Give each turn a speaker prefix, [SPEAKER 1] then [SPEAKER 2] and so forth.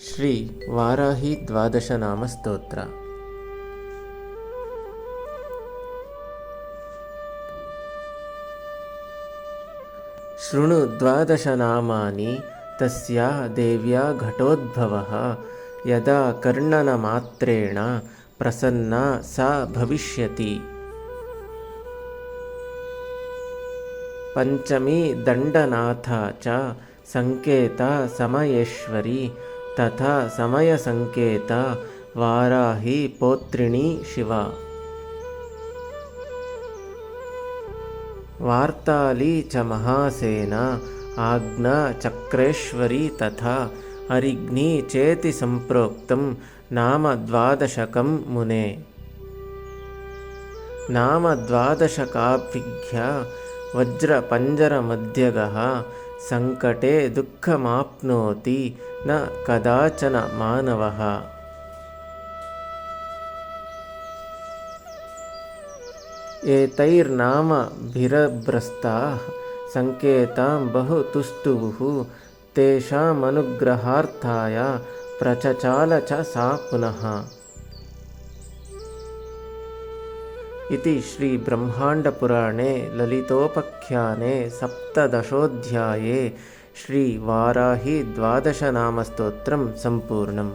[SPEAKER 1] श्रीवाराहीद्वादशनामस्तोत्र शृणु द्वादशनामानि तस्याः देव्या घटोद्भवः। यदा कर्णनमात्रेण प्रसन्ना सा भविष्यति। पञ्चमी दण्डनाथा च सङ्केता समयेश्वरी తథా సమయ సంకేత వారాహి పోత్రిణి శివ. వార్తాళి చ మహాసేన ఆజ్ఞ చక్రేశ్వరి తథా అరిగ్ని చేతి సంప్రోక్తం నామ ద్వాదశకం మునే. నామ ద్వాదశకాభిఘ్య वज्रपञ्जरमध्यगः सङ्कटे दुःखमाप्नोति न कदाचन मानवः। एतैर्नामभिरभ्रस्ताः सङ्केतां बहु तुष्टुवुः तेषामनुग्रहार्थाय प्रचचाल च सा पुनः इति श्रीब्रह्माण्डपुराणे ललितोपख्याने सप्तदशोऽध्याये श्रीवाराही द्वादशनामस्तोत्रं सम्पूर्णम्